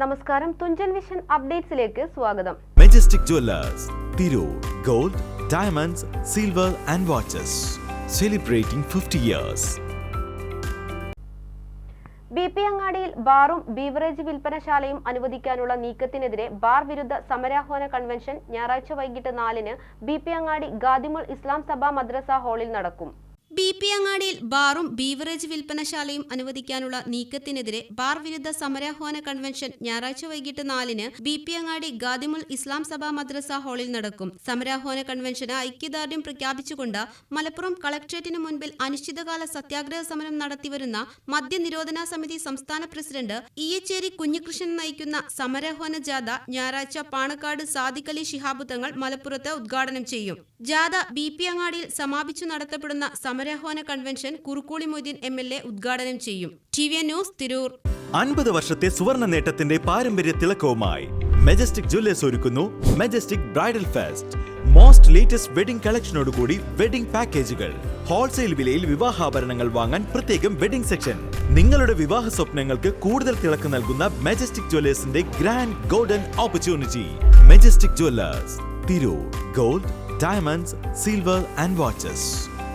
നമസ്കാരം. തുഞ്ചൻ വിഷൻ അപ്ഡേറ്റ്സിലേക്ക് സ്വാഗതം. Majestic Jewellers Tirur gold diamonds silver and watches celebrating fifty years B P അങ്ങാടിയിൽ ബാറും ബീവറേജ് വിൽപ്പനശാലയും അനുവദിക്കാനുള്ള നീക്കത്തിനെതിരെ ബാർ വിരുദ്ധ സമരാഹ്വാന കൺവെൻഷൻ ഞായറാഴ്ച വൈകിട്ട് നാലിന് ബി പി അങ്ങാടി ഗാദിമുൾ ഇസ്ലാം സഭ മദ്രസ ഹാളിൽ നടക്കും. ബി പി അങ്ങാടിയിൽ ബാറും ബീവറേജ് വിൽപ്പനശാലയും അനുവദിക്കാനുള്ള നീക്കത്തിനെതിരെ ബാർ വിരുദ്ധ സമരാഹ്വാന കൺവെൻഷൻ ഞായറാഴ്ച വൈകിട്ട് നാലിന് ബി പി അങ്ങാടി ഗാദിമുൽ ഇസ്ലാം സഭ മദ്രസ ഹാളിൽ നടക്കും. സമരാഹ്വാന കൺവെൻഷന് ഐക്യദാർഢ്യം പ്രഖ്യാപിച്ചുകൊണ്ട് മലപ്പുറം കളക്ട്രേറ്റിന് മുൻപിൽ അനിശ്ചിതകാല സത്യാഗ്രഹ സമരം നടത്തിവരുന്ന മദ്യനിരോധന സമിതി സംസ്ഥാന പ്രസിഡന്റ് ഇയച്ചേരി കുഞ്ഞികൃഷ്ണൻ നയിക്കുന്ന സമരാഹ്വാന ജാഥ ഞായറാഴ്ച പാണക്കാട് സാദിഖലി ശിഹാബ് തങ്ങൾ മലപ്പുറത്ത് ഉദ്ഘാടനം ചെയ്യും. ജാഥ ബി പി അങ്ങാടിയിൽ സമാപിച്ചു നടത്തപ്പെടുന്ന സമരാഹ്വാന convention Kurukkoli Moideen M L A ഉദ്ഘാടനം ചെയ്യും. T V news Tirur. അൻപത് വർഷത്തെ സുവർണ നേട്ടത്തിന്റെ പാരമ്പര്യ തിളക്കവുമായി മെജസ്റ്റിക് ജ്വല്ലേഴ്സ് ഒരുക്കുന്നു Majestic bridal fest most latest wedding കളക്ഷനോടുകൂടി wedding പാക്കേജുകൾ ഹോൾസെയിൽ വിലയിൽ വിവാഹാഭരണങ്ങൾ വാങ്ങാൻ പ്രത്യേകം വെഡിംഗ് സെക്ഷൻ നിങ്ങളുടെ വിവാഹ സ്വപ്നങ്ങൾക്ക് കൂടുതൽ തിളക്ക് നൽകുന്ന Majestic ജ്വല്ലേഴ്സിന്റെ grand golden opportunity Majestic Jewellers Tirur. Gold diamonds silver and watches